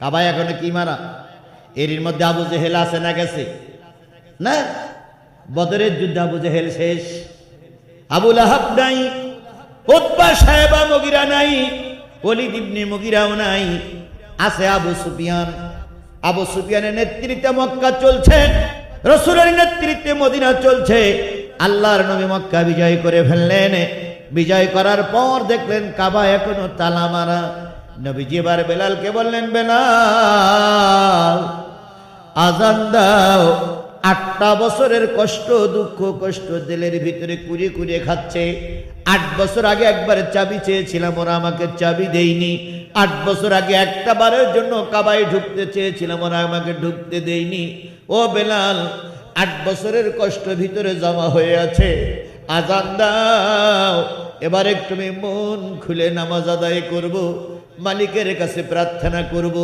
কাবায় এখনও কি মারা? এর মধ্যে আবু জেহেল আছে না গেছে? না? বদরের যুদ্ধ আবু জেহেল শেষ। আবুল আহাব নাই উৎপা সাহেবা মগিরা নাই অলিদ ইবনে মগিরাও নাই। আছে আবু সুফিয়ান। আবু সুফিয়ানের নেতৃত্বে মক্কা চলছে, রসুলের নেতৃত্বে মদিনা চলছে। আল্লাহর নবী মক্কা বিজয় করে ফেললেন। বিজয় করার পর দেখলেন কাবা এখনও তালা মারা। নবীজি এবার বেলালকে বললেন, বেলাল, আজান দাও। আটটা বছরের কষ্ট, দুঃখ, কষ্ট দিলের ভিতরে কুড়িয়ে কুড়িয়ে খাচ্ছে। আট বছর আগে একবার চাবি চেয়েছিলাম, ওরা আমাকে চাবি দেয়নি। আট বছর আগে একটা বারের জন্য কাবায় ঢুকতে চেয়েছিলাম, ওরা আমাকে ঢুকতে দেয়নি। ও বেলাল, আট বছরের কষ্ট ভিতরে জমা হয়ে আছে। আজান দাও। এবার একটু মন খুলে নামাজ আদায় করব। মালিকের কাছে প্রার্থনা করব,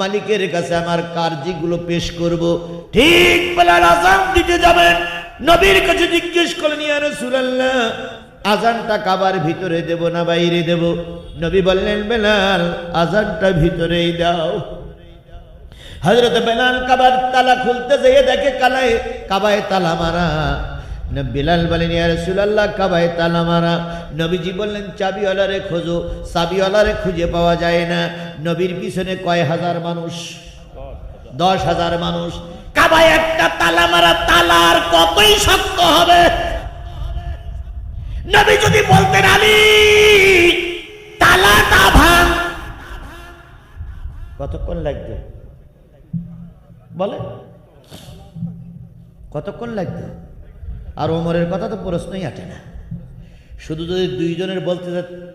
মালিকের কাছে আমার কার্যগুলো পেশ করব। ঠিক বেলাল আজান দিতে যাবেন। নবীর কাছে জিজ্ঞেস করলেন, ইয়া রাসূলুল্লাহ, আজানটা কাবার ভিতরে দেব না বাইরে দেব? নবী বললেন, বেলাল, আজানটা ভিতরেই দাও। হজরত বেলাল কাবার তালা খুলতে যেয়ে দেখে কালায়, কাবায় তালা মারা। না বিলাল বলেন, ইয়া রাসূলুল্লাহ, কাবায় তালা মারা নবীজি বললেন, চাবিওয়ালারে খোঁজো, চাবিওয়ালারে খুঁজে পাওয়া যায় না। নবীর পিছনে কয় হাজার মানুষ? দশ হাজার মানুষ। কাবায় একটা তালা মারা তালার কতই শক্ত হবে? নবী যদি বলতেন, আলী, তালাটা ভাঙ। কতক্ষণ লাগবে? বলে কতক্ষণ লাগবে? আর ওমরের কথা তো প্রশ্নই আটে না। শুধু যদি দুইজনের বলতে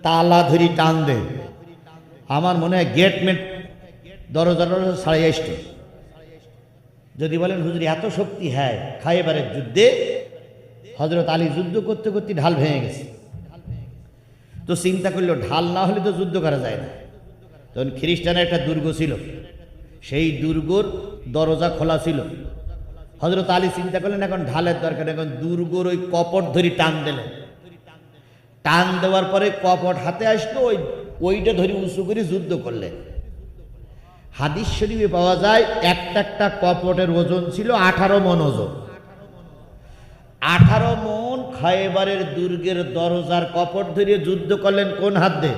তালা ধরি টান দে, আমার মনে হয় গেট মেট দরজা দরজা সাড়ে আসত। যদি বলেন, হুজুরি, এত শক্তি হ্যাঁ খাইবারের যুদ্ধে? হজরত আলী যুদ্ধ করতে করতে ঢাল ভেঙে গেছে। তো চিন্তা করল, ঢাল না হলে তো যুদ্ধ করা যায় না। তখন খ্রিস্টানের একটা দুর্গ ছিল। সেই দুর্গর দরজা খোলা ছিল। হজরত আলী চিন্তা করলেন, এখন ঢালের দরকার, এখন দুর্গর ওই কপট ধরি টান দিলেন। টান দেওয়ার পরে কপট হাতে আসতো ওই, ওইটা ধরি উঁচু করে যুদ্ধ করলেন। হাদিস শরীফে পাওয়া যায়, একটা একটা কপটের ওজন ছিল আঠারো মন ওজন। আঠারো মন খায়েবারের দুর্গের দরজার কপট ধরিয়ে যুদ্ধ করলেন কোন হাত দিয়ে?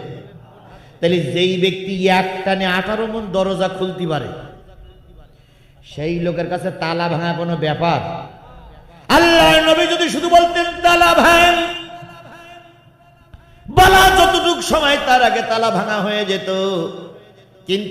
তাহলে যেই ব্যক্তি এক টানে আঠারো মন দরজা খুলতে পারে সেই লোকের কাছে তালা ভাঙা কোনো ব্যাপার? আল্লাহ নবী যদি শুধু বলতেন, তালা ভাঙ। বলা যতটুক সময় তার আগে তালা ভাঙা হয়ে যেত, কিন্তু